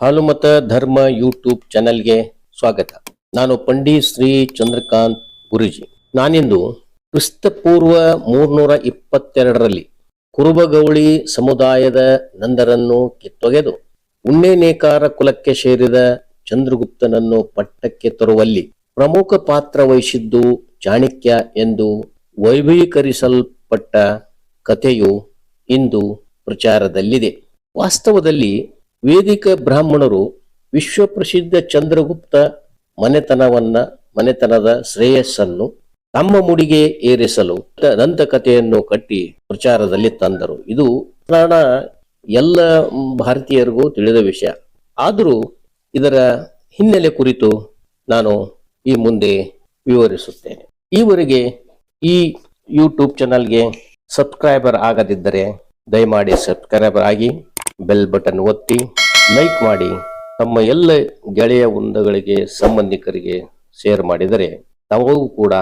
ಹಾಲುಮತ ಧರ್ಮ ಯೂಟ್ಯೂಬ್ ಚಾನೆಲ್ಗೆ ಸ್ವಾಗತ. ನಾನು ಪಂಡಿತ್ ಶ್ರೀ ಚಂದ್ರಕಾಂತ್ ಗುರುಜಿ. ನಾನಿಂದು ಕ್ರಿಸ್ತಪೂರ್ವ ಮೂರ್ನೂರ ಇಪ್ಪತ್ತೆರಡರಲ್ಲಿ ಕುರುಬಗೌಳಿ ಸಮುದಾಯದ ನಂದರನ್ನು ಕಿತ್ತೊಗೆದು ಉಣ್ಣೆನೇಕಾರ ಕುಲಕ್ಕೆ ಸೇರಿದ ಚಂದ್ರಗುಪ್ತನನ್ನು ಪಟ್ಟಕ್ಕೆ ತರುವಲ್ಲಿ ಪ್ರಮುಖ ಪಾತ್ರ ವಹಿಸಿದ್ದು ಚಾಣಕ್ಯ ಎಂದು ವೈಭವೀಕರಿಸಲ್ಪಟ್ಟ ಕಥೆಯು ಇಂದು ಪ್ರಚಾರದಲ್ಲಿದೆ. ವಾಸ್ತವದಲ್ಲಿ ವೇದಿಕ ಬ್ರಾಹ್ಮಣರು ವಿಶ್ವಪ್ರಸಿದ್ಧ ಚಂದ್ರಗುಪ್ತ ಮನೆತನವನ್ನ, ಮನೆತನದ ಶ್ರೇಯಸ್ಸನ್ನು ತಮ್ಮ ಮುಡಿಗೆ ಏರಿಸಲು ದಂತಕಥೆಯನ್ನು ಕಟ್ಟಿ ಪ್ರಚಾರದಲ್ಲಿ ತಂದರು. ಇದು ಪುರಾಣ ಎಲ್ಲ ಭಾರತೀಯರಿಗೂ ತಿಳಿದ ವಿಷಯ. ಆದರೂ ಇದರ ಹಿನ್ನೆಲೆ ಕುರಿತು ನಾನು ಈ ಮುಂದೆ ವಿವರಿಸುತ್ತೇನೆ. ಈವರೆಗೆ ಈ ಯೂಟ್ಯೂಬ್ ಚಾನಲ್ಗೆ ಸಬ್ಸ್ಕ್ರೈಬರ್ ಆಗದಿದ್ದರೆ ದಯಮಾಡಿ ಸಬ್ಸ್ಕ್ರೈಬರ್ ಆಗಿ ಬೆಲ್ ಬಟನ್ ಒತ್ತಿ ಲೈಕ್ ಮಾಡಿ, ತಮ್ಮ ಎಲ್ಲ ಗೆಳೆಯ ವೃಂದಗಳಿಗೆ ಸಂಬಂಧಿಕರಿಗೆ ಶೇರ್ ಮಾಡಿದರೆ ತಾವೂ ಕೂಡ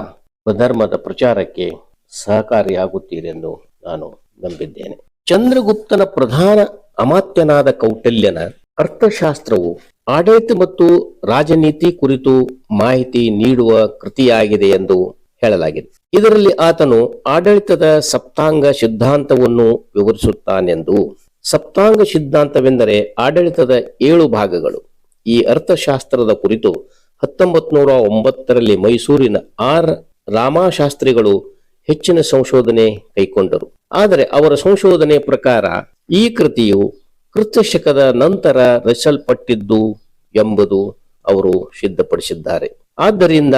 ಧರ್ಮದ ಪ್ರಚಾರಕ್ಕೆ ಸಹಕಾರಿಯಾಗುತ್ತೀರೆಂದು ನಾನು ನಂಬಿದ್ದೇನೆ. ಚಂದ್ರಗುಪ್ತನ ಪ್ರಧಾನ ಅಮಾತ್ಯನಾದ ಕೌಟಲ್ಯನ ಅರ್ಥಶಾಸ್ತ್ರವು ಆಡಳಿತ ಮತ್ತು ರಾಜನೀತಿ ಕುರಿತು ಮಾಹಿತಿ ನೀಡುವ ಕೃತಿಯಾಗಿದೆ ಎಂದು ಹೇಳಲಾಗಿದೆ. ಇದರಲ್ಲಿ ಆತನು ಆಡಳಿತದ ಸಪ್ತಾಂಗ ಸಿದ್ಧಾಂತವನ್ನು ವಿವರಿಸುತ್ತಾನೆಂದು ಸಪ್ತಾಂಗ ಸಿದ್ಧಾಂತವೆಂದರೆ ಆಡಳಿತದ ಏಳು ಭಾಗಗಳು. ಈ ಅರ್ಥಶಾಸ್ತ್ರದ ಕುರಿತು ಹತ್ತೊಂಬತ್ ನೂರ ಒಂಬತ್ತರಲ್ಲಿ ಮೈಸೂರಿನ ಆರ್. ರಾಮಶಾಸ್ತ್ರಿಗಳು ಹೆಚ್ಚಿನ ಸಂಶೋಧನೆ ಕೈಗೊಂಡರು ಆದರೆ ಅವರ ಸಂಶೋಧನೆ ಪ್ರಕಾರ ಈ ಕೃತಿಯು ಕೃತಶಕದ ನಂತರ ರಚಿಸಲ್ಪಟ್ಟಿದ್ದು ಎಂಬುದು ಅವರು ಸಿದ್ಧಪಡಿಸಿದ್ದಾರೆ. ಆದ್ದರಿಂದ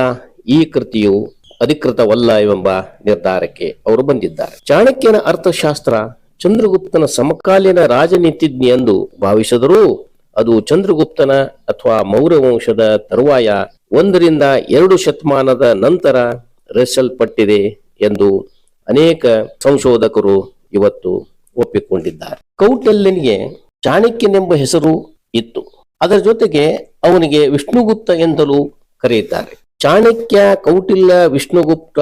ಈ ಕೃತಿಯು ಅಧಿಕೃತವಲ್ಲ ಎಂಬ ನಿರ್ಧಾರಕ್ಕೆ ಅವರು ಬಂದಿದ್ದಾರೆ. ಚಾಣಕ್ಯನ ಅರ್ಥಶಾಸ್ತ್ರ ಚಂದ್ರಗುಪ್ತನ ಸಮಕಾಲೀನ ರಾಜನೀತಿಜ್ಞೆ ಎಂದು ಭಾವಿಸಿದರೂ ಅದು ಚಂದ್ರಗುಪ್ತನ ಅಥವಾ ಮೌರ್ಯ ವಂಶದ ತರುವಾಯ ಒಂದರಿಂದ ಎರಡು ಶತಮಾನದ ನಂತರ ರಚಿಸಲ್ಪಟ್ಟಿದೆ ಎಂದು ಅನೇಕ ಸಂಶೋಧಕರು ಇವತ್ತು ಒಪ್ಪಿಕೊಂಡಿದ್ದಾರೆ. ಕೌಟಲ್ಯನಿಗೆ ಚಾಣಕ್ಯನೆಂಬ ಹೆಸರು ಇತ್ತು. ಅದರ ಜೊತೆಗೆ ಅವನಿಗೆ ವಿಷ್ಣುಗುಪ್ತ ಎಂದಲೂ ಕರೆಯುತ್ತಾರೆ. ಚಾಣಕ್ಯ, ಕೌಟಿಲ್ಯ, ವಿಷ್ಣುಗುಪ್ತ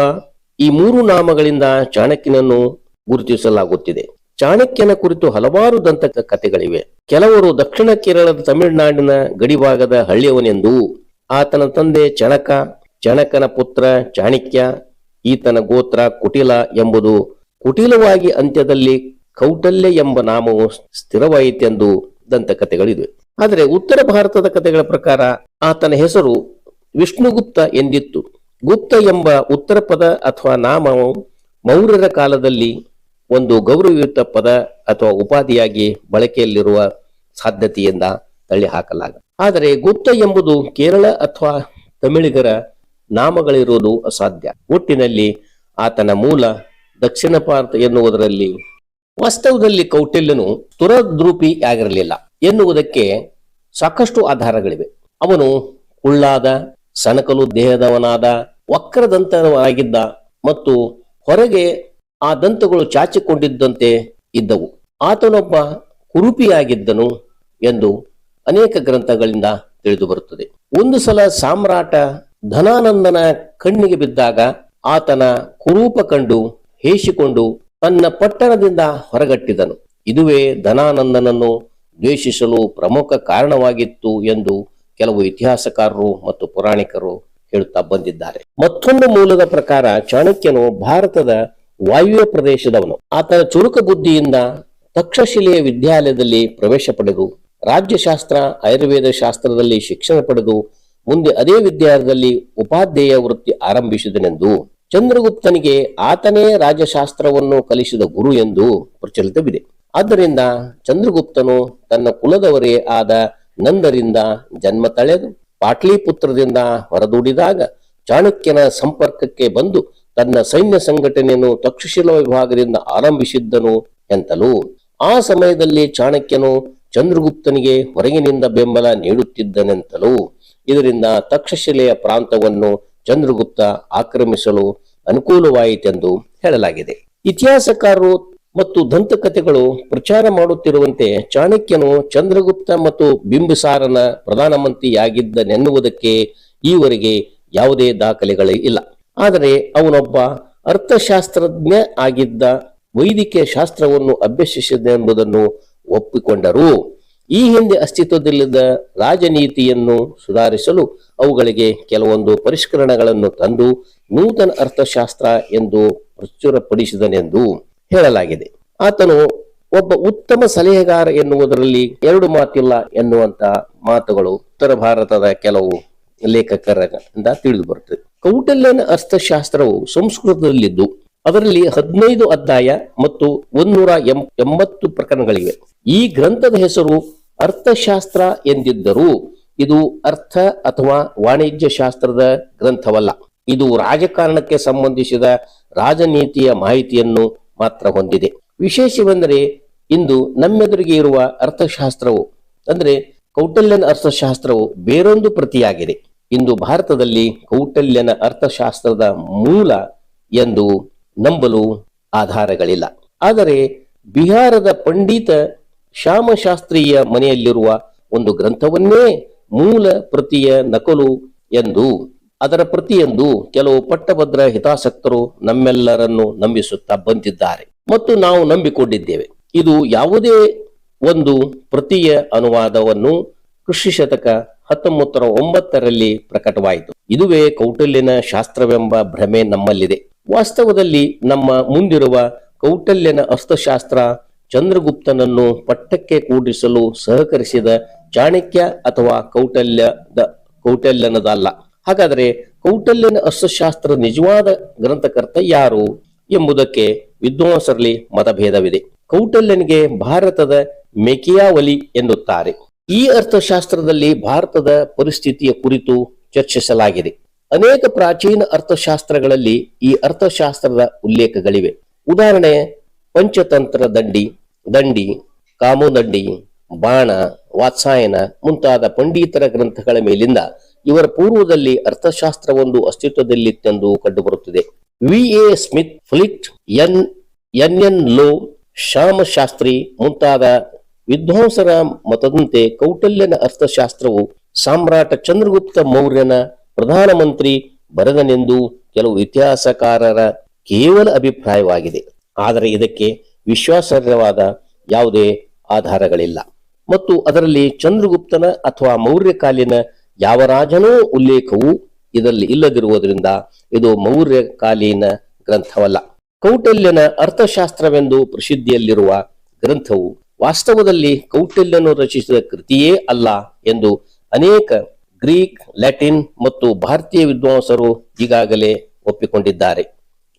ಈ ಮೂರು ನಾಮಗಳಿಂದ ಚಾಣಕ್ಯನನ್ನು ಗುರುತಿಸಲಾಗುತ್ತಿದೆ. ಚಾಣಕ್ಯನ ಕುರಿತು ಹಲವಾರು ದಂತ ಕಥೆಗಳಿವೆ. ಕೆಲವರು ದಕ್ಷಿಣ ಕೇರಳದ ತಮಿಳುನಾಡಿನ ಗಡಿಭಾಗದ ಹಳ್ಳಿಯವನೆಂದು, ಆತನ ತಂದೆ ಚಣಕ, ಚಣಕನ ಪುತ್ರ ಚಾಣಕ್ಯ, ಈತನ ಗೋತ್ರ ಕುಟಿಲ ಎಂಬುದು ಕುಟಿಲವಾಗಿ ಅಂತ್ಯದಲ್ಲಿ ಕೌಟಲ್ಯ ಎಂಬ ನಾಮವು ಸ್ಥಿರವಾಯಿತೆಂದು ದಂತಕಥೆಗಳಿವೆ. ಆದರೆ ಉತ್ತರ ಭಾರತದ ಕಥೆಗಳ ಪ್ರಕಾರ ಆತನ ಹೆಸರು ವಿಷ್ಣುಗುಪ್ತ ಎಂದಿತ್ತು. ಗುಪ್ತ ಎಂಬ ಉತ್ತರ ಪದ ಅಥವಾ ನಾಮವು ಮೌರ್ಯರ ಕಾಲದಲ್ಲಿ ಒಂದು ಗೌರವಯುತ ಪದ ಅಥವಾ ಉಪಾಧಿಯಾಗಿ ಬಳಕೆಯಲ್ಲಿರುವ ಸಾಧ್ಯತೆಯಿಂದ ತಳ್ಳಿ ಹಾಕಲಾಗ ಆದರೆ ಗುಪ್ತ ಎಂಬುದು ಕೇರಳ ಅಥವಾ ತಮಿಳಿಗರ ನಾಮಗಳಿರುವುದು ಅಸಾಧ್ಯ. ಒಟ್ಟಿನಲ್ಲಿ ಆತನ ಮೂಲ ದಕ್ಷಿಣ ಭಾರತ ಎನ್ನುವುದರಲ್ಲಿ ವಾಸ್ತವದಲ್ಲಿ ಕೌಟಿಲ್ಯನು ತುರದ್ರೂಪಿ ಆಗಿರಲಿಲ್ಲ ಎನ್ನುವುದಕ್ಕೆ ಸಾಕಷ್ಟು ಆಧಾರಗಳಿವೆ. ಅವನು ಉಳ್ಳಾದ ಸಣಕಲು ದೇಹದವನಾದ ವಕ್ರದಂತವಾಗಿದ್ದ ಮತ್ತು ಹೊರಗೆ ಆ ದಂತಗಳು ಚಾಚಿಕೊಂಡಿದ್ದಂತೆ ಇದ್ದವು. ಆತನೊಬ್ಬ ಕುರುಪಿಯಾಗಿದ್ದನು ಎಂದು ಅನೇಕ ಗ್ರಂಥಗಳಿಂದ ತಿಳಿದು ಬರುತ್ತದೆ. ಒಂದು ಸಲ ಸಾಮ್ರಾಟ ಧನಾನಂದನ ಕಣ್ಣಿಗೆ ಬಿದ್ದಾಗ ಆತನ ಕುರೂಪ ಕಂಡು ಹೇಸಿಕೊಂಡು ತನ್ನ ಪಟ್ಟಣದಿಂದ ಹೊರಗಟ್ಟಿದನು. ಇದುವೇ ಧನಾನಂದನನ್ನು ದ್ವೇಷಿಸಲು ಪ್ರಮುಖ ಕಾರಣವಾಗಿತ್ತು ಎಂದು ಕೆಲವು ಇತಿಹಾಸಕಾರರು ಮತ್ತು ಪುರಾಣಿಕರು ಹೇಳುತ್ತಾ ಬಂದಿದ್ದಾರೆ. ಮತ್ತೊಂದು ಮೂಲದ ಪ್ರಕಾರ ಚಾಣಕ್ಯನು ಭಾರತದ ವಾಯುವ್ಯ ಪ್ರದೇಶದವನು. ಆತನ ಚುರುಕ ಬುದ್ಧಿಯಿಂದ ತಕ್ಷಶಿಲೆಯ ವಿದ್ಯಾಲಯದಲ್ಲಿ ಪ್ರವೇಶ ಪಡೆದು, ರಾಜ್ಯಶಾಸ್ತ್ರ, ಆಯುರ್ವೇದ ಶಾಸ್ತ್ರದಲ್ಲಿ ಶಿಕ್ಷಣ ಪಡೆದು, ಮುಂದೆ ಅದೇ ವಿದ್ಯಾಲಯದಲ್ಲಿ ಉಪಾಧ್ಯಾಯ ವೃತ್ತಿ ಆರಂಭಿಸಿದನೆಂದು, ಚಂದ್ರಗುಪ್ತನಿಗೆ ಆತನೇ ರಾಜ್ಯಶಾಸ್ತ್ರವನ್ನು ಕಲಿಸಿದ ಗುರು ಎಂದು ಪ್ರಚಲಿತವಿದೆ. ಆದ್ದರಿಂದ ಚಂದ್ರಗುಪ್ತನು ತನ್ನ ಕುಲದವರೇ ಆದ ನಂದರಿಂದ ಜನ್ಮ ತಳೆದು, ಪಾಟ್ಲಿಪುತ್ರದಿಂದ ಹೊರದೂಡಿದಾಗ ಚಾಣಕ್ಯನ ಸಂಪರ್ಕಕ್ಕೆ ಬಂದು ತನ್ನ ಸೈನ್ಯ ಸಂಘಟನೆಯನ್ನು ತಕ್ಷಶಿಲ ವಿಭಾಗದಿಂದ ಆರಂಭಿಸಿದ್ದನು ಎಂತಲೂ. ಆ ಸಮಯದಲ್ಲಿ ಚಾಣಕ್ಯನು ಚಂದ್ರಗುಪ್ತನಿಗೆ ಹೊರಗಿನಿಂದ ಬೆಂಬಲ ನೀಡುತ್ತಿದ್ದನೆಂತಲೂ. ಇದರಿಂದ ತಕ್ಷಶಿಲೆಯ ಪ್ರಾಂತವನ್ನು ಚಂದ್ರಗುಪ್ತ ಆಕ್ರಮಿಸಲು ಅನುಕೂಲವಾಯಿತೆಂದು ಹೇಳಲಾಗಿದೆ. ಇತಿಹಾಸಕಾರರು ಮತ್ತು ದಂತಕಥೆಗಳು ಪ್ರಚಾರ ಮಾಡುತ್ತಿರುವಂತೆ ಚಾಣಕ್ಯನು ಚಂದ್ರಗುಪ್ತ ಮತ್ತು ಬಿಂಬಸಾರನ ಪ್ರಧಾನಮಂತ್ರಿಯಾಗಿದ್ದನೆನ್ನುವುದಕ್ಕೆ ಈವರೆಗೆ ಯಾವುದೇ ದಾಖಲೆಗಳೇ ಇಲ್ಲ. ಆದರೆ ಅವನೊಬ್ಬ ಅರ್ಥಶಾಸ್ತ್ರಜ್ಞ ಆಗಿದ್ದ ವೈದಿಕ ಶಾಸ್ತ್ರವನ್ನು ಅಭ್ಯಸಿಸಿದೆಂಬುದನ್ನು ಒಪ್ಪಿಕೊಂಡರು. ಈ ಹಿಂದೆ ಅಸ್ತಿತ್ವದಲ್ಲಿದ್ದ ರಾಜನೀತಿಯನ್ನು ಸುಧಾರಿಸಲು ಅವುಗಳಿಗೆ ಕೆಲವೊಂದು ಪರಿಷ್ಕರಣಗಳನ್ನು ತಂದು ನೂತನ ಅರ್ಥಶಾಸ್ತ್ರ ಎಂದು ಪ್ರಚುರಪಡಿಸಿದನೆಂದು ಹೇಳಲಾಗಿದೆ. ಆತನು ಒಬ್ಬ ಉತ್ತಮ ಸಲಹೆಗಾರ ಎನ್ನುವುದರಲ್ಲಿ ಎರಡು ಮಾತಿಲ್ಲ ಎನ್ನುವಂತ ಮಾತುಗಳು ಉತ್ತರ ಭಾರತದ ಕೆಲವು ಲೇಖಕರಿಂದ ತಿಳಿದು ಬರುತ್ತದೆ ಕೌಟಲ್ಯನ ಅರ್ಥಶಾಸ್ತ್ರವು ಸಂಸ್ಕೃತದಲ್ಲಿದ್ದು, ಅದರಲ್ಲಿ ಹದಿನೈದು ಅಧ್ಯಾಯ ಮತ್ತು ಒಂದೂರ ಎಂಬತ್ತು ಪ್ರಕರಣಗಳಿವೆ. ಈ ಗ್ರಂಥದ ಹೆಸರು ಅರ್ಥಶಾಸ್ತ್ರ ಎಂದಿದ್ದರೂ ಇದು ಅರ್ಥ ಅಥವಾ ವಾಣಿಜ್ಯ ಶಾಸ್ತ್ರದ ಗ್ರಂಥವಲ್ಲ. ಇದು ರಾಜಕಾರಣಕ್ಕೆ ಸಂಬಂಧಿಸಿದ ರಾಜನೀತಿಯ ಮಾಹಿತಿಯನ್ನು ಮಾತ್ರ ಹೊಂದಿದೆ. ವಿಶೇಷವೆಂದರೆ, ಇಂದು ನಮ್ಮೆದುರಿಗೆ ಇರುವ ಅರ್ಥಶಾಸ್ತ್ರವು, ಅಂದರೆ ಕೌಟಲ್ಯನ ಅರ್ಥಶಾಸ್ತ್ರವು ಬೇರೊಂದು ಪ್ರತಿಯಾಗಿದೆ. ಇಂದು ಭಾರತದಲ್ಲಿ ಕೌಟಲ್ಯನ ಅರ್ಥಶಾಸ್ತ್ರದ ಮೂಲ ಎಂದು ನಂಬಲು ಆಧಾರಗಳಿಲ್ಲ. ಆದರೆ ಬಿಹಾರದ ಪಂಡಿತ ಶ್ಯಾಮಶಾಸ್ತ್ರೀಯ ಮನೆಯಲ್ಲಿರುವ ಒಂದು ಗ್ರಂಥವನ್ನೇ ಮೂಲ ಪ್ರತಿಯ ನಕಲು ಎಂದು, ಅದರ ಪ್ರತಿಯೆಂದು ಕೆಲವು ಪಟ್ಟಭದ್ರ ಹಿತಾಸಕ್ತರು ನಮ್ಮೆಲ್ಲರನ್ನು ನಂಬಿಸುತ್ತಾ ಬಂದಿದ್ದಾರೆ. ಮತ್ತು ನಾವು ನಂಬಿಕೊಂಡಿದ್ದೇವೆ. ಇದು ಯಾವುದೇ ಒಂದು ಪ್ರತಿಯ ಅನುವಾದವನ್ನು ಕೃಷಿ ಶತಕ ಹತ್ತೊಂಬತ್ತರ ಒಂಬತ್ತರಲ್ಲಿ ಪ್ರಕಟವಾಯಿತು. ಇದುವೇ ಕೌಟಲ್ಯನ ಶಾಸ್ತ್ರವೆಂಬ ಭ್ರಮೆ ನಮ್ಮಲ್ಲಿದೆ. ವಾಸ್ತವದಲ್ಲಿ ನಮ್ಮ ಮುಂದಿರುವ ಕೌಟಲ್ಯನ ಅರ್ಥಶಾಸ್ತ್ರ ಚಂದ್ರಗುಪ್ತನನ್ನು ಪಟ್ಟಕ್ಕೆ ಕೂಡಿಸಲು ಸಹಕರಿಸಿದ ಚಾಣಕ್ಯ ಅಥವಾ ಕೌಟಲ್ಯದ ಕೌಟಲ್ಯನದಲ್ಲ. ಹಾಗಾದರೆ ಕೌಟಲ್ಯನ ಅರ್ಥಶಾಸ್ತ್ರ ನಿಜವಾದ ಗ್ರಂಥಕರ್ತ ಯಾರು ಎಂಬುದಕ್ಕೆ ವಿದ್ವಾಂಸರಲ್ಲಿ ಮತಭೇದವಿದೆ. ಕೌಟಲ್ಯನಿಗೆ ಭಾರತದ ಮೆಕಿಯಾವಲಿ ಎನ್ನುತ್ತಾರೆ. ಈ ಅರ್ಥಶಾಸ್ತ್ರದಲ್ಲಿ ಭಾರತದ ಪರಿಸ್ಥಿತಿಯ ಕುರಿತು ಚರ್ಚಿಸಲಾಗಿದೆ. ಅನೇಕ ಪ್ರಾಚೀನ ಅರ್ಥಶಾಸ್ತ್ರಗಳಲ್ಲಿ ಈ ಅರ್ಥಶಾಸ್ತ್ರದ ಉಲ್ಲೇಖಗಳಿವೆ. ಉದಾಹರಣೆ, ಪಂಚತಂತ್ರ ದಂಡಿ ದಂಡಿ ಕಾಮುದಂಡಿ ಬಾಣ, ವಾತ್ಸಾಯನ ಮುಂತಾದ ಪಂಡಿತರ ಗ್ರಂಥಗಳ ಮೇಲಿಂದ ಇವರ ಪೂರ್ವದಲ್ಲಿ ಅರ್ಥಶಾಸ್ತ್ರವೊಂದು ಅಸ್ತಿತ್ವದಲ್ಲಿತ್ತೆಂದು ಕಂಡುಬರುತ್ತದೆ. V. A. Smith, Fleet, N. N. N. Law, Shamasastry ಮುಂತಾದ ವಿದ್ವಾಂಸರ ಮತದಂತೆ ಕೌಟಲ್ಯನ ಅರ್ಥಶಾಸ್ತ್ರವು ಸಾಮ್ರಾಟ ಚಂದ್ರಗುಪ್ತ ಮೌರ್ಯನ ಪ್ರಧಾನಮಂತ್ರಿ ಬರೆದನೆಂದು ಕೆಲವು ಇತಿಹಾಸಕಾರರ ಕೇವಲ ಅಭಿಪ್ರಾಯವಾಗಿದೆ. ಆದರೆ ಇದಕ್ಕೆ ವಿಶ್ವಾಸಾರ್ಹವಾದ ಯಾವುದೇ ಆಧಾರಗಳಿಲ್ಲ. ಮತ್ತು ಅದರಲ್ಲಿ ಚಂದ್ರಗುಪ್ತನ ಅಥವಾ ಮೌರ್ಯ ಕಾಲಿನ ಯಾವ ರಾಜನೂ ಉಲ್ಲೇಖವು ಇದರಲ್ಲಿ ಇಲ್ಲದಿರುವುದರಿಂದ ಇದು ಮೌರ್ಯ ಕಾಲೀನ ಗ್ರಂಥವಲ್ಲ. ಕೌಟಲ್ಯನ ಅರ್ಥಶಾಸ್ತ್ರವೆಂದು ಪ್ರಸಿದ್ಧಿಯಲ್ಲಿರುವ ಗ್ರಂಥವು ವಾಸ್ತವದಲ್ಲಿ ಕೌಟಿಲ್ಯನು ರಚಿಸಿದ ಕೃತಿಯೇ ಅಲ್ಲ ಎಂದು ಅನೇಕ ಗ್ರೀಕ್, ಲ್ಯಾಟಿನ್ ಮತ್ತು ಭಾರತೀಯ ವಿದ್ವಾಂಸರು ಈಗಾಗಲೇ ಒಪ್ಪಿಕೊಂಡಿದ್ದಾರೆ.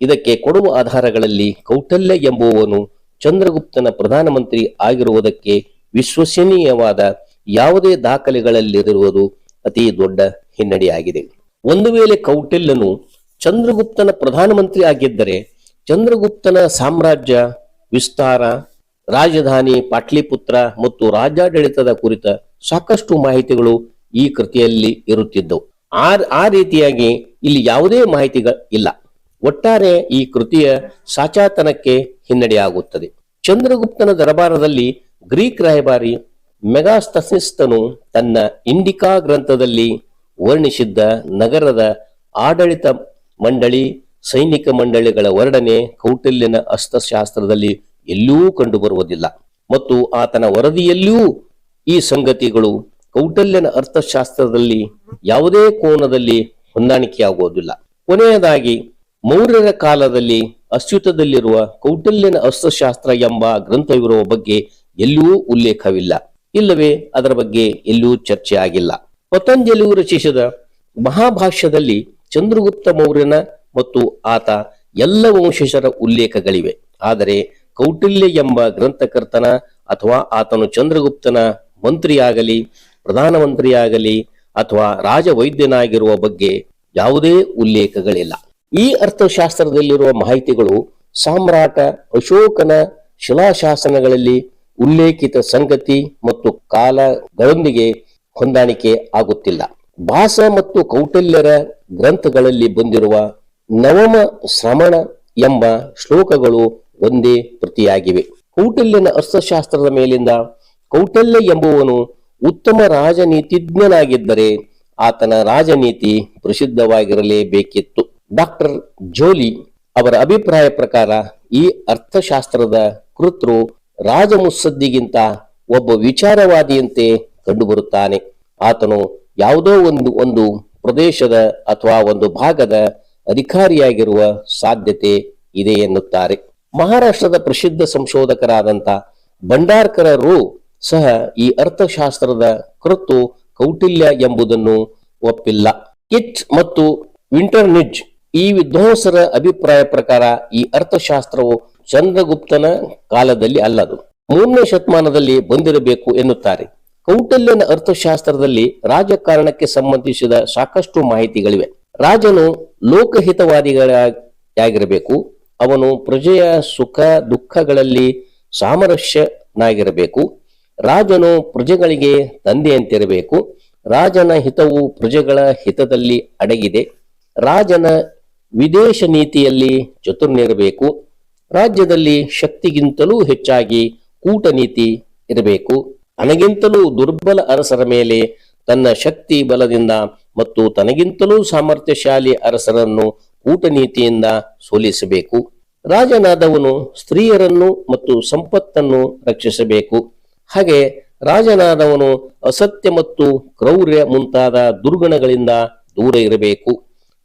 ಇದಕ್ಕೆ ಕೊಡುವ ಆಧಾರಗಳಲ್ಲಿ ಕೌಟಲ್ಯ ಎಂಬುವವನು ಚಂದ್ರಗುಪ್ತನ ಪ್ರಧಾನಮಂತ್ರಿ ಆಗಿರುವುದಕ್ಕೆ ವಿಶ್ವಸನೀಯವಾದ ಯಾವುದೇ ದಾಖಲೆಗಳಲ್ಲಿರುವುದು ಅತಿ ದೊಡ್ಡ ಹಿನ್ನಡೆಯಾಗಿದೆ. ಒಂದು ವೇಳೆ ಕೌಟಿಲ್ಯನು ಚಂದ್ರಗುಪ್ತನ ಪ್ರಧಾನಮಂತ್ರಿ ಆಗಿದ್ದರೆ, ಚಂದ್ರಗುಪ್ತನ ಸಾಮ್ರಾಜ್ಯ, ವಿಸ್ತಾರ ರಾಜಧಾನಿ ಪಾಟ್ಲಿಪುತ್ರ ಮತ್ತು ರಾಜ್ಯಾಡಳಿತದ ಕುರಿತ ಸಾಕಷ್ಟು ಮಾಹಿತಿಗಳು ಈ ಕೃತಿಯಲ್ಲಿ ಇರುತ್ತಿದ್ದವು. ಆ ಆ ರೀತಿಯಾಗಿ ಇಲ್ಲಿ ಯಾವುದೇ ಮಾಹಿತಿಗಳು ಇಲ್ಲ. ಒಟ್ಟಾರೆ ಈ ಕೃತಿಯ ಸಾಚಾತನಕ್ಕೆ ಹಿನ್ನಡೆಯಾಗುತ್ತದೆ. ಚಂದ್ರಗುಪ್ತನ ದರಬಾರದಲ್ಲಿ ಗ್ರೀಕ್ ರಾಯಭಾರಿ ಮೆಗಾಸ್ತಸಿಸ್ತನು ತನ್ನ ಇಂಡಿಕಾ ಗ್ರಂಥದಲ್ಲಿ ವರ್ಣಿಸಿದ್ದ ನಗರದ ಆಡಳಿತ ಮಂಡಳಿ, ಸೈನಿಕ ಮಂಡಳಿಗಳ ವರ್ಣನೆ, ಕೌಟಿಲ್ಯನ ಅಸ್ತ್ರಶಾಸ್ತ್ರದಲ್ಲಿ ಎಲ್ಲೂ ಕಂಡುಬರುವುದಿಲ್ಲ. ಮತ್ತು ಆತನ ವರದಿಯಲ್ಲಿಯೂ ಈ ಸಂಗತಿಗಳು ಕೌಟಲ್ಯನ ಅರ್ಥಶಾಸ್ತ್ರದಲ್ಲಿ ಯಾವುದೇ ಕೋನದಲ್ಲಿ ಹೊಂದಾಣಿಕೆಯಾಗುವುದಿಲ್ಲ. ಕೊನೆಯದಾಗಿ, ಮೌರ್ಯರ ಕಾಲದಲ್ಲಿ ಅಸ್ತಿತ್ವದಲ್ಲಿರುವ ಕೌಟಲ್ಯನ ಅರ್ಥಶಾಸ್ತ್ರ ಎಂಬ ಗ್ರಂಥವಿರುವ ಬಗ್ಗೆ ಎಲ್ಲೂ ಉಲ್ಲೇಖವಿಲ್ಲ. ಇಲ್ಲವೇ ಅದರ ಬಗ್ಗೆ ಎಲ್ಲೂ ಚರ್ಚೆ ಆಗಿಲ್ಲ ಪತಂಜಲಿಯು ರಚಿಸಿದ ಮಹಾಭಾಷ್ಯದಲ್ಲಿ ಚಂದ್ರಗುಪ್ತ ಮೌರ್ಯನ ಮತ್ತು ಆತ ಎಲ್ಲ ವಂಶಜರ ಉಲ್ಲೇಖಗಳಿವೆ. ಆದರೆ ಕೌಟಿಲ್ಯ ಎಂಬ ಗ್ರಂಥಕರ್ತನ ಅಥವಾ ಆತನು ಚಂದ್ರಗುಪ್ತನ ಮಂತ್ರಿಯಾಗಲಿ, ಪ್ರಧಾನಮಂತ್ರಿಯಾಗಲಿ ಅಥವಾ ರಾಜವೈದ್ಯನಾಗಿರುವ ಬಗ್ಗೆ ಯಾವುದೇ ಉಲ್ಲೇಖಗಳಿಲ್ಲ. ಈ ಅರ್ಥಶಾಸ್ತ್ರದಲ್ಲಿರುವ ಮಾಹಿತಿಗಳು ಸಾಮ್ರಾಟ ಅಶೋಕನ ಶಿಲಾಶಾಸನಗಳಲ್ಲಿ ಉಲ್ಲೇಖಿತ ಸಂಗತಿ ಮತ್ತು ಕಾಲಗಳೊಂದಿಗೆ ಹೊಂದಾಣಿಕೆ ಆಗುತ್ತಿಲ್ಲ. ಭಾಸ ಮತ್ತು ಕೌಟಲ್ಯರ ಗ್ರಂಥಗಳಲ್ಲಿ ಬಂದಿರುವ ನವಮ ಶ್ರಮಣ ಎಂಬ ಶ್ಲೋಕಗಳು ಒಂದೇ ಪ್ರತಿಯಾಗಿವೆ. ಕೌಟಲ್ಯನ ಅರ್ಥಶಾಸ್ತ್ರದ ಮೇಲಿಂದ ಕೌಟಲ್ಯ ಎಂಬುವನು ಉತ್ತಮ ರಾಜನೀತಿಜ್ಞನಾಗಿದ್ದರೆ ಆತನ ರಾಜನೀತಿ ಪ್ರಸಿದ್ಧವಾಗಿರಲೇಬೇಕಿತ್ತು. ಡಾಕ್ಟರ್ ಜೋಲಿ ಅವರ ಅಭಿಪ್ರಾಯ ಪ್ರಕಾರ ಈ ಅರ್ಥಶಾಸ್ತ್ರದ ಕೃತರು ರಾಜಮುತ್ಸದ್ದಿಗಿಂತ ಒಬ್ಬ ವಿಚಾರವಾದಿಯಂತೆ ಕಂಡುಬರುತ್ತಾನೆ. ಆತನು ಯಾವುದೋ ಒಂದು ಒಂದು ಪ್ರದೇಶದ ಅಥವಾ ಒಂದು ಭಾಗದ ಅಧಿಕಾರಿಯಾಗಿರುವ ಸಾಧ್ಯತೆ ಇದೆ ಎನ್ನುತ್ತಾರೆ. ಮಹಾರಾಷ್ಟ್ರದ ಪ್ರಸಿದ್ಧ ಸಂಶೋಧಕರಾದಂತ ಭಂಡಾರ್ಕರರು ಸಹ ಈ ಅರ್ಥಶಾಸ್ತ್ರದ ಕೃತು ಕೌಟಿಲ್ಯ ಎಂಬುದನ್ನು ಒಪ್ಪಿಲ್ಲ. ಕಿಚ್ ಮತ್ತು ವಿಂಟರ್ನಿಜ್ ಈ ವಿದ್ವಾಂಸರ ಅಭಿಪ್ರಾಯ ಪ್ರಕಾರ ಈ ಅರ್ಥಶಾಸ್ತ್ರವು ಚಂದ್ರಗುಪ್ತನ ಕಾಲದಲ್ಲಿ ಅಲ್ಲದು. ಮೂರನೇ ಶತಮಾನದಲ್ಲಿ ಬಂದಿರಬೇಕು ಎನ್ನುತ್ತಾರೆ. ಕೌಟಿಲ್ಯನ ಅರ್ಥಶಾಸ್ತ್ರದಲ್ಲಿ ರಾಜಕಾರಣಕ್ಕೆ ಸಂಬಂಧಿಸಿದ ಸಾಕಷ್ಟು ಮಾಹಿತಿಗಳಿವೆ. ರಾಜನು ಲೋಕಹಿತವಾದಿಗಳಾಗಿರಬೇಕು ಅವನು ಪ್ರಜೆಯ ಸುಖ ದುಃಖಗಳಲ್ಲಿ ಸಾಮರಸ್ಯನಾಗಿರಬೇಕು. ರಾಜನು ಪ್ರಜೆಗಳಿಗೆ ತಂದೆಯಂತಿರಬೇಕು. ರಾಜನ ಹಿತವು ಪ್ರಜೆಗಳ ಹಿತದಲ್ಲಿ ಅಡಗಿದೆ. ರಾಜನ ವಿದೇಶ ನೀತಿಯಲ್ಲಿ ಚತುರ್ನಿರಬೇಕು. ರಾಜ್ಯದಲ್ಲಿ ಶಕ್ತಿಗಿಂತಲೂ ಹೆಚ್ಚಾಗಿ ಕೂಟನೀತಿ ಇರಬೇಕು. ತನಗಿಂತಲೂ ದುರ್ಬಲ ಅರಸರ ಮೇಲೆ ತನ್ನ ಶಕ್ತಿ ಬಲದಿಂದ ಮತ್ತು ತನಗಿಂತಲೂ ಸಾಮರ್ಥ್ಯಶಾಲಿ ಅರಸರನ್ನು ಕೂಟನೀತಿಯಿಂದ ಸೋಲಿಸಬೇಕು. ರಾಜನಾದವನು ಸ್ತ್ರೀಯರನ್ನು ಮತ್ತು ಸಂಪತ್ತನ್ನು ರಕ್ಷಿಸಬೇಕು. ಹಾಗೆ ರಾಜನಾದವನು ಅಸತ್ಯ ಮತ್ತು ಕ್ರೌರ್ಯ ಮುಂತಾದ ದುರ್ಗುಣಗಳಿಂದ ದೂರ ಇರಬೇಕು.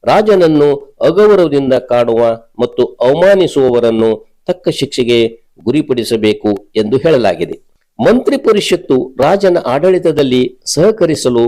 ರಾಜನನ್ನು ಅಗೌರವದಿಂದ ಕಾಡುವ ಮತ್ತು ಅವಮಾನಿಸುವವರನ್ನು ತಕ್ಕ ಶಿಕ್ಷೆಗೆ ಗುರಿಪಡಿಸಬೇಕು ಎಂದು ಹೇಳಲಾಗಿದೆ. ಮಂತ್ರಿ ಪರಿಷತ್ತು ರಾಜನ ಆಡಳಿತದಲ್ಲಿ ಸಹಕರಿಸಲು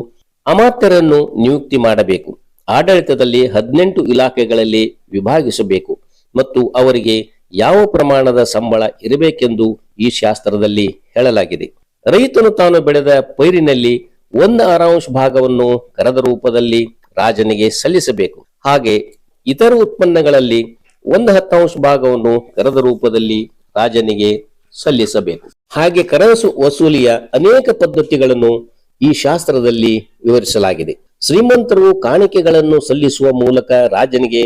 ಅಮಾತ್ಯರನ್ನು ನಿಯುಕ್ತಿ ಮಾಡಬೇಕು. ಆಡಳಿತದಲ್ಲಿ ಹದಿನೆಂಟು ಇಲಾಖೆಗಳಲ್ಲಿ ವಿಭಾಗಿಸಬೇಕು ಮತ್ತು ಅವರಿಗೆ ಯಾವ ಪ್ರಮಾಣದ ಸಂಬಳ ಇರಬೇಕೆಂದು ಈ ಶಾಸ್ತ್ರದಲ್ಲಿ ಹೇಳಲಾಗಿದೆ. ರೈತನು ತಾನು ಬೆಳೆದ ಪೈರಿನಲ್ಲಿ ಒಂದು ಆರಾಂಶ ಭಾಗವನ್ನು ಕರದ ರೂಪದಲ್ಲಿ ರಾಜನಿಗೆ ಸಲ್ಲಿಸಬೇಕು. ಹಾಗೆ ಇತರ ಉತ್ಪನ್ನಗಳಲ್ಲಿ ಒಂದು ಹತ್ತಾಂಶ ಭಾಗವನ್ನು ಕರದ ರೂಪದಲ್ಲಿ ರಾಜನಿಗೆ ಸಲ್ಲಿಸಬೇಕು. ಹಾಗೆ ಕರಸು ವಸೂಲಿಯ ಅನೇಕ ಪದ್ಧತಿಗಳನ್ನು ಈ ಶಾಸ್ತ್ರದಲ್ಲಿ ವಿವರಿಸಲಾಗಿದೆ. ಶ್ರೀಮಂತರು ಕಾಣಿಕೆಗಳನ್ನು ಸಲ್ಲಿಸುವ ಮೂಲಕ ರಾಜನಿಗೆ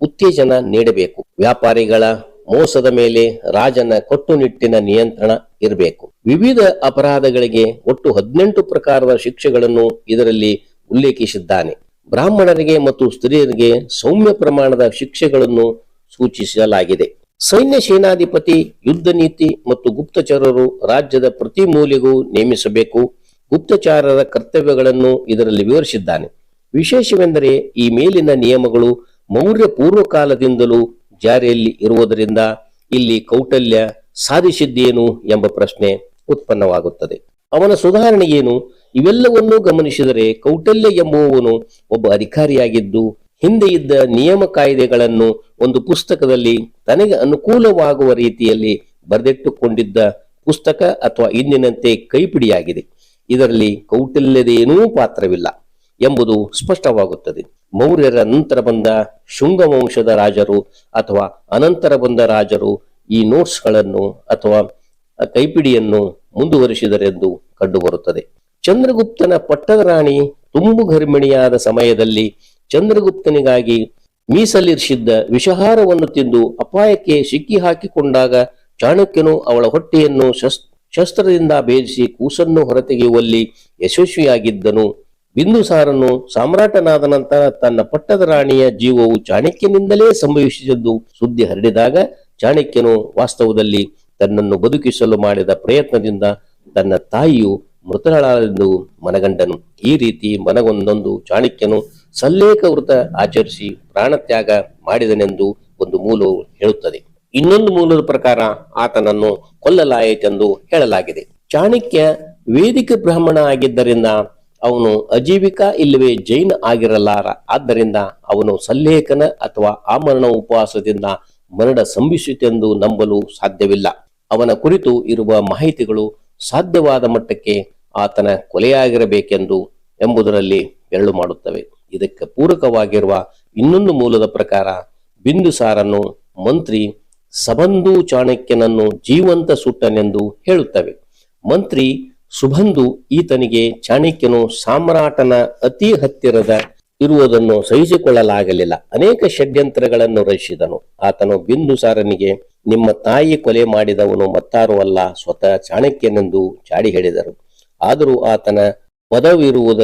ಉತ್ತೇಜನ ನೀಡಬೇಕು. ವ್ಯಾಪಾರಿಗಳ ಮೋಸದ ಮೇಲೆ ರಾಜನ ಕಟ್ಟುನಿಟ್ಟಿನ ನಿಯಂತ್ರಣ ಇರಬೇಕು. ವಿವಿಧ ಅಪರಾಧಗಳಿಗೆ ಒಟ್ಟು ಹದಿನೆಂಟು ಪ್ರಕಾರದ ಶಿಕ್ಷೆಗಳನ್ನು ಇದರಲ್ಲಿ ಉಲ್ಲೇಖಿಸಿದ್ದಾನೆ. ಬ್ರಾಹ್ಮಣರಿಗೆ ಮತ್ತು ಸ್ತ್ರೀಯರಿಗೆ ಸೌಮ್ಯ ಪ್ರಮಾಣದ ಶಿಕ್ಷೆಗಳನ್ನು ಸೂಚಿಸಲಾಗಿದೆ. ಸೈನ್ಯ ಸೇನಾಧಿಪತಿ, ಯುದ್ಧ ನೀತಿ ಮತ್ತು ಗುಪ್ತಚರರು ರಾಜ್ಯದ ಪ್ರತಿ ಮೂಲೆಗೂ ನೇಮಿಸಬೇಕು. ಗುಪ್ತಚಾರರ ಕರ್ತವ್ಯಗಳನ್ನು ಇದರಲ್ಲಿ ವಿವರಿಸಿದ್ದಾನೆ. ವಿಶೇಷವೆಂದರೆ ಈ ಮೇಲಿನ ನಿಯಮಗಳು ಮೌರ್ಯ ಪೂರ್ವಕಾಲದಿಂದಲೂ ಜಾರಿಯಲ್ಲಿ ಇರುವುದರಿಂದ ಇಲ್ಲಿ ಕೌಟಲ್ಯ ಸಾಧಿಸಿದ್ದೇನು ಎಂಬ ಪ್ರಶ್ನೆ ಉತ್ಪನ್ನವಾಗುತ್ತದೆ. ಅವನ ಸುಧಾರಣೆ ಏನು? ಇವೆಲ್ಲವನ್ನೂ ಗಮನಿಸಿದರೆ ಕೌಟಲ್ಯ ಎಂಬುವವನು ಒಬ್ಬ ಅಧಿಕಾರಿಯಾಗಿದ್ದು, ಹಿಂದೆ ಇದ್ದ ನಿಯಮ ಕಾಯ್ದೆಗಳನ್ನು ಒಂದು ಪುಸ್ತಕದಲ್ಲಿ ತನಗೆ ಅನುಕೂಲವಾಗುವ ರೀತಿಯಲ್ಲಿ ಬರೆದಿಟ್ಟುಕೊಂಡಿದ್ದ ಪುಸ್ತಕ ಅಥವಾ ಇಂದಿನಂತೆ ಕೈಪಿಡಿಯಾಗಿದೆ. ಇದರಲ್ಲಿ ಕೌಟಿಲ್ಯದೇನೂ ಪಾತ್ರವಿಲ್ಲ ಎಂಬುದು ಸ್ಪಷ್ಟವಾಗುತ್ತದೆ. ಮೌರ್ಯರ ನಂತರ ಬಂದ ಶುಂಗವಂಶದ ರಾಜರು ಅಥವಾ ಅನಂತರ ಬಂದ ರಾಜರು ಈ ನೋಟ್ಸ್ಗಳನ್ನು ಅಥವಾ ಕೈಪಿಡಿಯನ್ನು ಮುಂದುವರಿಸಿದರೆಂದು ಕಂಡುಬರುತ್ತದೆ. ಚಂದ್ರಗುಪ್ತನ ಪಟ್ಟದ ರಾಣಿ ತುಂಬು ಗರ್ಭಿಣಿಯಾದ ಸಮಯದಲ್ಲಿ ಚಂದ್ರಗುಪ್ತನಿಗಾಗಿ ಮೀಸಲಿರಿಸಿದ್ದ ವಿಷಹಾರವನ್ನು ತಿಂದು ಅಪಾಯಕ್ಕೆ ಸಿಕ್ಕಿ ಹಾಕಿಕೊಂಡಾಗ ಚಾಣಕ್ಯನು ಅವಳ ಹೊಟ್ಟೆಯನ್ನು ಶಸ್ ಶಸ್ತ್ರದಿಂದ ಭೇದಿಸಿ ಕೂಸನ್ನು ಹೊರತೆಗೆಯುವಲ್ಲಿ ಯಶಸ್ವಿಯಾಗಿದ್ದನು. ಬಿಂದುಸಾರನು ಸಾಮ್ರಾಟನಾದ ನಂತರ ತನ್ನ ಪಟ್ಟದ ರಾಣಿಯ ಜೀವವು ಚಾಣಕ್ಯನಿಂದಲೇ ಸಂಭವಿಸಿದ್ದು ಸುದ್ದಿ ಹರಡಿದಾಗ ಚಾಣಕ್ಯನು ವಾಸ್ತವದಲ್ಲಿ ತನ್ನನ್ನು ಬದುಕಿಸಲು ಮಾಡಿದ ಪ್ರಯತ್ನದಿಂದ ತನ್ನ ತಾಯಿಯು ಮೃತಳಾಳೆಂದು ಮನಗಂಡನು. ಈ ರೀತಿ ಮನಗೊಂದೊಂದು ಚಾಣಕ್ಯನು ಸಲ್ಲೇಖ ವೃತ ಆಚರಿಸಿ ಪ್ರಾಣತ್ಯಾಗ ಮಾಡಿದನೆಂದು ಒಂದು ಮೂಲವು ಹೇಳುತ್ತದೆ. ಇನ್ನೊಂದು ಮೂಲದ ಪ್ರಕಾರ ಆತನನ್ನು ಕೊಲ್ಲಲಾಯಿತೆಂದು ಹೇಳಲಾಗಿದೆ. ಚಾಣಕ್ಯ ವೇದಿಕ ಬ್ರಾಹ್ಮಣ ಆಗಿದ್ದರಿಂದ ಅವನು ಅಜೀವಿಕ ಇಲ್ಲವೇ ಜೈನ ಆಗಿರಲಾರ. ಆದ್ದರಿಂದ ಅವನು ಸಲ್ಲೇಖನ ಅಥವಾ ಆಮರಣ ಉಪವಾಸದಿಂದ ಮರಣ ಸಂಭವಿಸಿತೆಂದು ನಂಬಲು ಸಾಧ್ಯವಿಲ್ಲ. ಅವನ ಕುರಿತು ಇರುವ ಮಾಹಿತಿಗಳು ಸಾಧ್ಯವಾದ ಮಟ್ಟಕ್ಕೆ ಆತನ ಕೊಲೆಯಾಗಿರಬೇಕೆಂದು ಎಂಬುದರಲ್ಲಿ ಬೆರಳು ಮಾಡುತ್ತವೆ. ಇದಕ್ಕೆ ಪೂರಕವಾಗಿರುವ ಇನ್ನೊಂದು ಮೂಲದ ಪ್ರಕಾರ ಬಿಂದುಸಾರನ್ನು ಮಂತ್ರಿ ಸಬಂಧು ಚಾಣಕ್ಯನನ್ನು ಜೀವಂತ ಸುಟ್ಟನೆಂದು ಹೇಳುತ್ತವೆ. ಮಂತ್ರಿ ಸುಬಂಧು ಈತನಿಗೆ ಚಾಣಕ್ಯನು ಸಾಮ್ರಾಟನ ಅತಿ ಹತ್ತಿರದ ಇರುವುದನ್ನು ಸಹಿಸಿಕೊಳ್ಳಲಾಗಲಿಲ್ಲ. ಅನೇಕ ಷಡ್ಯಂತ್ರಗಳನ್ನು ರಚಿಸಿದನು. ಆತನು ಬಿಂದುಸಾರನಿಗೆ, ನಿಮ್ಮ ತಾಯಿ ಕೊಲೆ ಮಾಡಿದವನು ಮತ್ತಾರು ಅಲ್ಲ, ಸ್ವತಃ ಚಾಣಕ್ಯನೆಂದು ಚಾಡಿ ಹೇಳಿದರು. ಆದರೂ ಆತನ ಪದವಿರುವುದ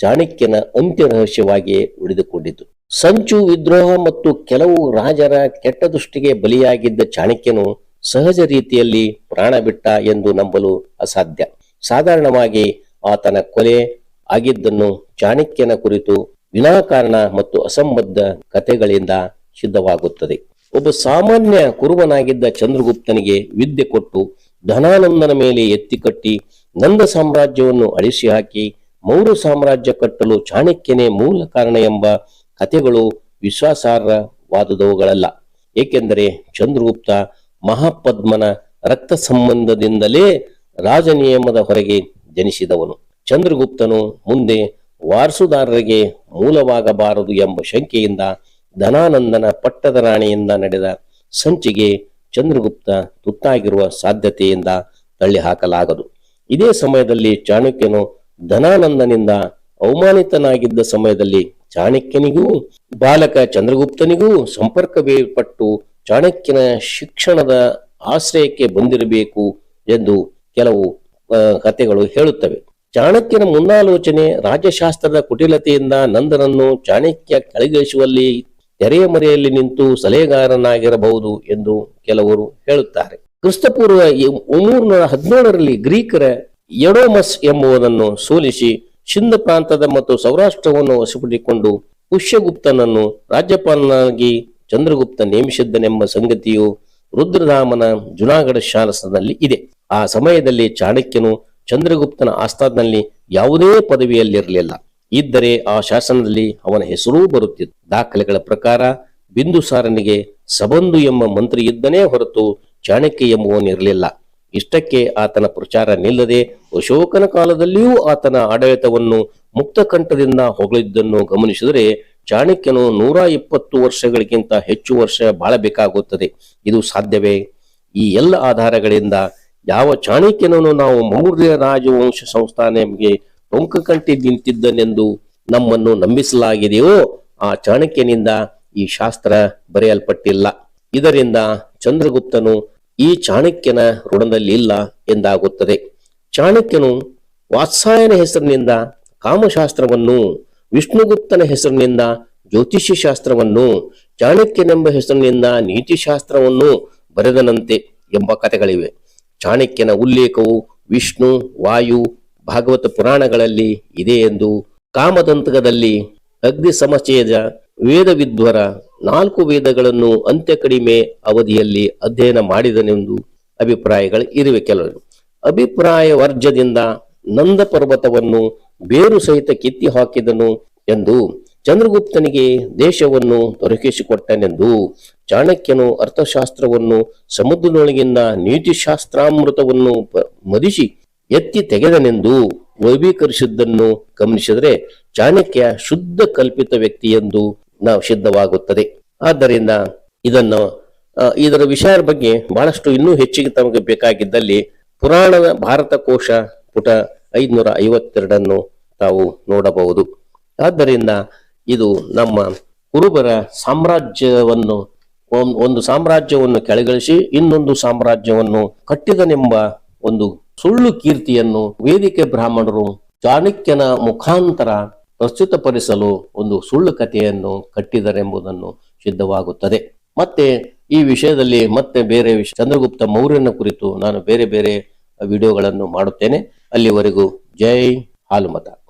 ಚಾಣಕ್ಯನ ಅಂತ್ಯ ರಹಸ್ಯವಾಗಿಯೇ ಉಳಿದುಕೊಂಡಿತು. ಸಂಚು ವಿದ್ರೋಹ ಮತ್ತು ಕೆಲವು ರಾಜರ ಕೆಟ್ಟ ದೃಷ್ಟಿಗೆ ಬಲಿಯಾಗಿದ್ದ ಚಾಣಕ್ಯನು ಸಹಜ ರೀತಿಯಲ್ಲಿ ಪ್ರಾಣ ಬಿಟ್ಟ ಎಂದು ನಂಬಲು ಅಸಾಧ್ಯ. ಸಾಧಾರಣವಾಗಿ ಆತನ ಕೊಲೆ ಆಗಿದ್ದನ್ನು ಚಾಣಕ್ಯನ ಕುರಿತು ವಿನಾಕಾರಣ ಮತ್ತು ಅಸಂಬದ್ಧ ಕಥೆಗಳಿಂದ ಸಿದ್ಧವಾಗುತ್ತದೆ. ಒಬ್ಬ ಸಾಮಾನ್ಯ ಕುರುಬನಾಗಿದ್ದ ಚಂದ್ರಗುಪ್ತನಿಗೆ ವಿದ್ಯೆ ಕೊಟ್ಟು ಧನಾನಂದನ ಮೇಲೆ ಎತ್ತಿಕಟ್ಟಿ ನಂದ ಸಾಮ್ರಾಜ್ಯವನ್ನು ಅಳಿಸಿ ಹಾಕಿ ಮೌರ್ಯ ಸಾಮ್ರಾಜ್ಯ ಕಟ್ಟಲು ಚಾಣಕ್ಯನೇ ಮೂಲ ಕಾರಣ ಎಂಬ ಕಥೆಗಳು ವಿಶ್ವಾಸಾರ್ಹವಾದುದವುಗಳಲ್ಲ. ಏಕೆಂದರೆ ಚಂದ್ರಗುಪ್ತ ಮಹಾಪದ್ಮನ ರಕ್ತ ಸಂಬಂಧದಿಂದಲೇ ರಾಜನಿಯಮದ ಹೊರಗೆ ಜನಿಸಿದವನು. ಚಂದ್ರಗುಪ್ತನು ಮುಂದೆ ವಾರಸುದಾರರಿಗೆ ಮೂಲವಾಗಬಾರದು ಎಂಬ ಶಂಕೆಯಿಂದ ಧನಾನಂದನ ಪಟ್ಟದ ರಾಣಿಯಿಂದ ನಡೆದ ಸಂಚಿಗೆ ಚಂದ್ರಗುಪ್ತ ತುತ್ತಾಗಿರುವ ಸಾಧ್ಯತೆಯಿಂದ ತಳ್ಳಿ ಹಾಕಲಾಗದು ಇದೇ ಸಮಯದಲ್ಲಿ ಚಾಣಕ್ಯನು ಧನಾನಂದನಿಂದ ಅವಮಾನಿತನಾಗಿದ್ದ ಸಮಯದಲ್ಲಿ ಚಾಣಕ್ಯನಿಗೂ, ಬಾಲಕ ಚಂದ್ರಗುಪ್ತನಿಗೂ ಸಂಪರ್ಕವೇರ್ಪಟ್ಟು ಚಾಣಕ್ಯನ ಶಿಕ್ಷಣದ ಆಶ್ರಯಕ್ಕೆ ಬಂದಿರಬೇಕು ಎಂದು ಕೆಲವು ಕಥೆಗಳು ಹೇಳುತ್ತವೆ. ಚಾಣಕ್ಯನ ಮುನ್ನಾಲೋಚನೆ ರಾಜ್ಯಶಾಸ್ತ್ರದ ಕುಟಿಲತೆಯಿಂದ ನಂದನನ್ನು ಚಾಣಕ್ಯ ಕೆಳಗಿಳಿಸುವಲ್ಲಿ ತೆರೆಯ ಮರೆಯಲ್ಲಿ ನಿಂತು ಸಲಹೆಗಾರನಾಗಿರಬಹುದು ಎಂದು ಕೆಲವರು ಹೇಳುತ್ತಾರೆ. ಕ್ರಿಸ್ತಪೂರ್ವ ಮುನ್ನೂರ ಹದಿನೇಳರಲ್ಲಿ ಗ್ರೀಕರ ಎಡೋಮಸ್ ಎಂಬುವುದನ್ನು ಸೋಲಿಸಿ ಸಿಂಧ ಪ್ರಾಂತದ ಮತ್ತು ಸೌರಾಷ್ಟ್ರವನ್ನು ವಶಪಡಿಸಿಕೊಂಡು ಪುಷ್ಯಗುಪ್ತನನ್ನು ರಾಜ್ಯಪಾಲನಾಗಿ ಚಂದ್ರಗುಪ್ತ ನೇಮಿಸಿದ್ದನೆಂಬ ಸಂಗತಿಯು ರುದ್ರಧಾಮನ ಜುನಾಗಢ ಶಾಸನದಲ್ಲಿ ಇದೆ. ಆ ಸಮಯದಲ್ಲಿ ಚಾಣಕ್ಯನು ಚಂದ್ರಗುಪ್ತನ ಆಸ್ಥಾನದಲ್ಲಿ ಯಾವುದೇ ಪದವಿಯಲ್ಲಿರಲಿಲ್ಲ. ಇದ್ದರೆ ಆ ಶಾಸನದಲ್ಲಿ ಅವನ ಹೆಸರೂ ಬರುತ್ತಿತ್ತು. ದಾಖಲೆಗಳ ಪ್ರಕಾರ ಬಿಂದುಸಾರನಿಗೆ ಸಬಂಧು ಎಂಬ ಮಂತ್ರಿ ಇದ್ದನೇ ಹೊರತು ಚಾಣಕ್ಯ ಎಂಬುವನಿರಲಿಲ್ಲ ಇಷ್ಟಕ್ಕೆ ಆತನ ಪ್ರಚಾರ ನಿಲ್ಲದೆ ಅಶೋಕನ ಕಾಲದಲ್ಲಿಯೂ ಆತನ ಆಡಳಿತವನ್ನು ಮುಕ್ತಕಂಠದಿಂದ ಹೊಗಳಿದ್ದನ್ನು ಗಮನಿಸಿದರೆ ಚಾಣಕ್ಯನು ನೂರ ಇಪ್ಪತ್ತು ವರ್ಷಗಳಿಗಿಂತ ಹೆಚ್ಚು ವರ್ಷ ಬಾಳಬೇಕಾಗುತ್ತದೆ. ಇದು ಸಾಧ್ಯವೇ? ಈ ಎಲ್ಲ ಆಧಾರಗಳಿಂದ ಯಾವ ಚಾಣಕ್ಯನನ್ನು ನಾವು ಮೌರ್ಯ ರಾಜವಂಶ ಸಂಸ್ಥಾನಕ್ಕೆ ಟೊಂಕಕಂಟಿ ನಿಂತಿದ್ದನೆಂದು ನಮ್ಮನ್ನು ನಂಬಿಸಲಾಗಿದೆಯೋ ಆ ಚಾಣಕ್ಯನಿಂದ ಈ ಶಾಸ್ತ್ರ ಬರೆಯಲ್ಪಟ್ಟಿಲ್ಲ. ಇದರಿಂದ ಚಂದ್ರಗುಪ್ತನು ಈ ಚಾಣಕ್ಯನ ಋಣದಲ್ಲಿ ಇಲ್ಲ ಎಂದಾಗುತ್ತದೆ. ಚಾಣಕ್ಯನು ವಾತ್ಸಾಯನ ಹೆಸರಿನಿಂದ ಕಾಮಶಾಸ್ತ್ರವನ್ನು, ವಿಷ್ಣುಗುಪ್ತನ ಹೆಸರಿನಿಂದ ಜ್ಯೋತಿಷ್ಯ ಶಾಸ್ತ್ರವನ್ನು ಚಾಣಕ್ಯನೆಂಬ ಹೆಸರಿನಿಂದ ನೀತಿಶಾಸ್ತ್ರವನ್ನು ಬರೆದನಂತೆ ಎಂಬ ಕಥೆಗಳಿವೆ. ಚಾಣಕ್ಯನ ಉಲ್ಲೇಖವು ವಿಷ್ಣು, ವಾಯು, ಭಾಗವತ ಪುರಾಣಗಳಲ್ಲಿ ಇದೆ ಎಂದು ಕಾಮದಂತಕದಲ್ಲಿ ಅಗ್ನಿ ಸಮಚೇದ ವೇದ ವಿದ್ವರ ನಾಲ್ಕು ವೇದಗಳನ್ನು ಅಂತ್ಯ ಕಡಿಮೆ ಅವಧಿಯಲ್ಲಿ ಅಧ್ಯಯನ ಮಾಡಿದನೆಂದು ಅಭಿಪ್ರಾಯಗಳು ಇರುವೆ ಕೆಲವರು. ಅಭಿಪ್ರಾಯ ವರ್ಜದಿಂದ ನಂದ ಪರ್ವತವನ್ನು ಬೇರು ಸಹಿತ ಕಿತ್ತಿ ಹಾಕಿದನು ಎಂದು ಚಂದ್ರಗುಪ್ತನಿಗೆ ದೇಶವನ್ನು ದೊರಕಿಸಿಕೊಟ್ಟನೆಂದು ಚಾಣಕ್ಯನು ಅರ್ಥಶಾಸ್ತ್ರವನ್ನು ಸಮುದ್ರದೊಳಗಿಂದ ನೀತಿಶಾಸ್ತ್ರಾಮೃತವನ್ನು ಮದಿಸಿ ಎತ್ತಿ ತೆಗೆದನೆಂದು ವೈಭೀಕರಿಸಿದ್ದನ್ನು ಗಮನಿಸಿದರೆ ಚಾಣಕ್ಯ ಶುದ್ಧ ಕಲ್ಪಿತ ವ್ಯಕ್ತಿ ಎಂದು ನಾವು ಸಿದ್ಧವಾಗುತ್ತದೆ. ಆದ್ದರಿಂದ ಇದನ್ನು ಇದರ ವಿಷಯದ ಬಗ್ಗೆ ಬಹಳಷ್ಟು ಇನ್ನೂ ಹೆಚ್ಚಿಗೆ ತಮಗೆ ಬೇಕಾಗಿದ್ದಲ್ಲಿ ಪುರಾಣದ ಭಾರತ ಕೋಶ ಪುಟ ಐದುನೂರ ಐವತ್ತೆರಡನ್ನು ತಾವು ನೋಡಬಹುದು. ಆದ್ದರಿಂದ ಇದು ನಮ್ಮ ಕುರುಬರ ಸಾಮ್ರಾಜ್ಯವನ್ನು ಒಂದು ಸಾಮ್ರಾಜ್ಯವನ್ನು ಕೆಳಗಳಿಸಿ ಇನ್ನೊಂದು ಸಾಮ್ರಾಜ್ಯವನ್ನು ಕಟ್ಟಿದನೆಂಬ ಒಂದು ಸುಳ್ಳು ಕೀರ್ತಿಯನ್ನು ವೇದಿಕೆ ಬ್ರಾಹ್ಮಣರು ಚಾಣಕ್ಯನ ಮುಖಾಂತರ ಪ್ರಸ್ತುತಪಡಿಸಲು ಒಂದು ಸುಳ್ಳು ಕಥೆಯನ್ನು ಕಟ್ಟಿದರೆಂಬುದನ್ನು ಸಿದ್ಧವಾಗುತ್ತದೆ. ಮತ್ತೆ ಈ ವಿಷಯದಲ್ಲಿ ಮತ್ತೆ ಬೇರೆ ವಿಷಯ ಚಂದ್ರಗುಪ್ತ ಮೌರ್ಯನ ಕುರಿತು ನಾನು ಬೇರೆ ಬೇರೆ ವಿಡಿಯೋಗಳನ್ನು ಮಾಡುತ್ತೇನೆ. ಅಲ್ಲಿವರೆಗೂ ಜೈ ಹಾಲುಮತ.